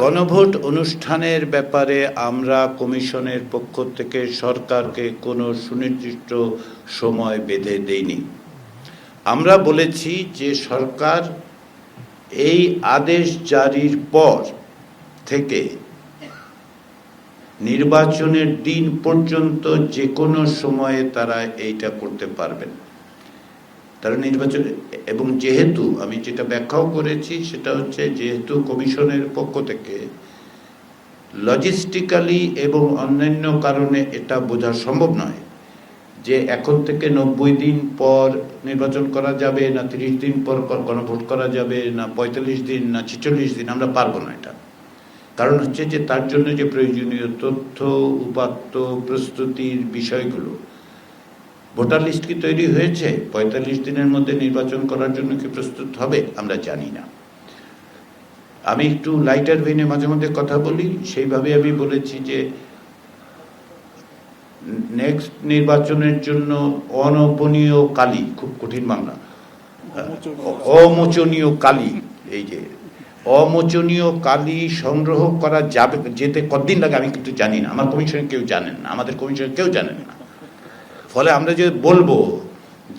গণভোট অনুষ্ঠানের ব্যাপারে আমরা কমিশনের পক্ষ থেকে সরকারকে কোনো সুনির্দিষ্ট সময় বেঁধে দেইনি। আমরা বলেছি যে সরকার এই আদেশ জারির পর থেকে নির্বাচনের দিন পর্যন্ত যে কোনো সময়ে তারা এইটা করতে পারবেন। তারা নির্বাচন, এবং যেহেতু আমি যেটা ব্যাখ্যাও করেছি, সেটা হচ্ছে যেহেতু কমিশনের পক্ষ থেকে লজিস্টিক্যালি এবং অন্যান্য কারণে এটা বোঝা সম্ভব নয় যে এখন থেকে নব্বই দিন পর নির্বাচন করা যাবে, না তিরিশ দিন পর গণভোট করা যাবে, না পঁয়তাল্লিশ দিন, না ছেচল্লিশ দিন, আমরা পারব না এটা। কারণ হচ্ছে যে তার জন্য যে প্রয়োজনীয় তথ্য, উপাত্ত, প্রস্তুতির বিষয়গুলো ভোটার লিস্ট কি তৈরি হয়েছে? পঁয়তাল্লিশ দিনের মধ্যে নির্বাচন করার জন্য কি প্রস্তুত হবে? আমরা জানি না। আমি একটু লাইটার ভেনে মাঝে মধ্যে কথা বলি। সেইভাবে আমি বলেছি যে নেক্সট নির্বাচনের জন্য অনপনীয় কালি খুব কঠিন বাংলা অমোচনীয় কালি এই যে অমোচনীয় কালি সংগ্রহ করা যাবে যেতে কতদিন লাগে আমি কিন্তু জানি না। আমার কমিশনে কেউ জানেন না। আমাদের কমিশনে কেউ জানেন না। ফলে আমরা যে বলব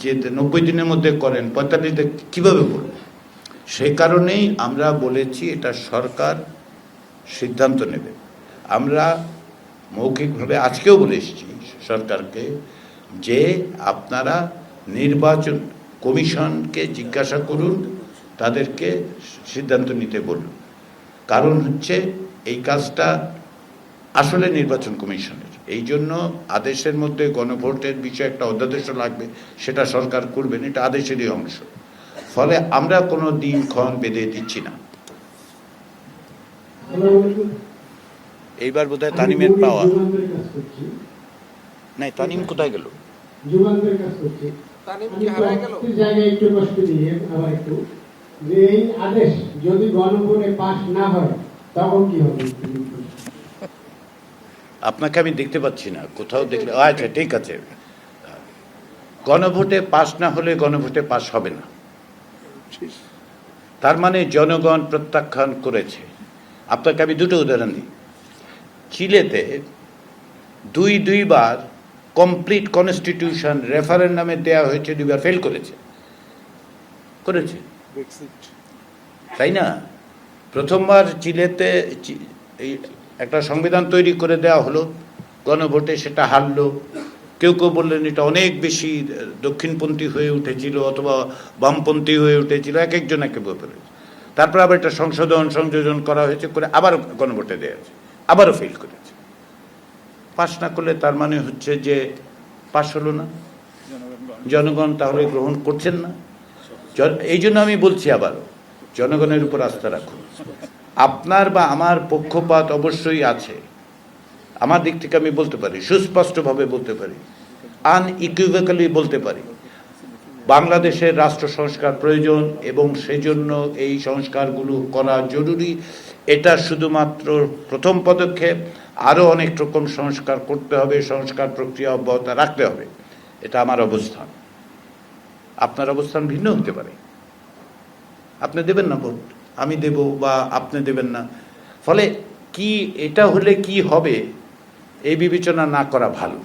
যে নব্বই দিনের মধ্যে করেন, পঁয়তাল্লিশ দিন কীভাবে বলব সেই কারণেই আমরা বলেছি এটা সরকার সিদ্ধান্ত নেবে। আমরা মৌখিকভাবে আজকেও বলে এসেছি সরকারকে যে আপনারা নির্বাচন কমিশনকে জিজ্ঞাসা করুন, তাদেরকে সিদ্ধান্ত নিতে বলুন। কারণ হচ্ছে এই কাজটা আসলে নির্বাচন কমিশনের। এই জন্য আদেশের মধ্যে গণভোটের বিষয়ে একটা অধ্যাদেশ লাগবে সেটা সরকার করবেন এটা আদেশেরই অংশ। ফলে আমরা কোনো দিনক্ষণ বেঁধে দিচ্ছি না। এইবার বোধহয় তানিমের পাওয়া। নাই তানিম কোথায় গেল? যুগান্তের কাজ করছি। তানিম আমি কি হারায় গেল? প্রত্যেক জায়গায় একটু কষ্ট আবার একটু। যে এই আদেশ যদি গণভোটে পাশ না হয় তখন কি হবে? আপনাকে আমি দেখতে পাচ্ছি না কোথাও দেখলে আচ্ছা ঠিক আছে। গণভোটে পাস না হলে গণভোটে পাস হবে না। তার মানে জনগণ প্রত্যাখ্যান করেছে। আপনাকে আমি দুটো উদাহরণ দিই। চিলেতে দুই দুইবার কমপ্লিট কনস্টিটিউশন রেফারেন্ডামে দেওয়া হয়েছে দুইবার ফেল করেছে। করেছে। তাই না? প্রথমবার চিলেতে এই একটা সংবিধান তৈরি করে দেওয়া হলো, গণভোটে সেটা হারলো। কেউ কেউ বললেন এটা অনেক বেশি দক্ষিণপন্থী হয়ে উঠেছিল অথবা বামপন্থী হয়ে উঠেছিল, এক একজন একে ব্যাপারে। তারপর আবার এটা সংশোধন, সংযোজন করা হয়েছে করে আবার গণভোটে দেওয়া হয়েছে, আবারও ফেল করেছে। পাশ না করলে তার মানে হচ্ছে যে পাশ হলো না। জনগণ তাহলে গ্রহণ করছেন না। এই জন্য আমি বলছি আবারও, জনগণের উপর আস্থা রাখুন। আপনার বা আমার পক্ষপাত অবশ্যই আছে। আমার দিক থেকে আমি বলতে পারি, সুস্পষ্টভাবে বলতে পারি আনইকুইভেকালি বলতে পারি। বাংলাদেশের রাষ্ট্র সংস্কার প্রয়োজন এবং সেজন্য এই সংস্কারগুলো করা জরুরি। এটা শুধুমাত্র প্রথম পদক্ষেপ। আরও অনেক রকম সংস্কার করতে হবে, সংস্কার প্রক্রিয়া অব্যাহত রাখতে হবে। এটা আমার অবস্থান। আপনার অবস্থান ভিন্ন হতে পারে। আপনি দেবেন না ভোট? আমি দেব বা আপনি দেবেন না। ফলে কি, এটা হলে কি হবে? এই বিবেচনা না করা ভালো।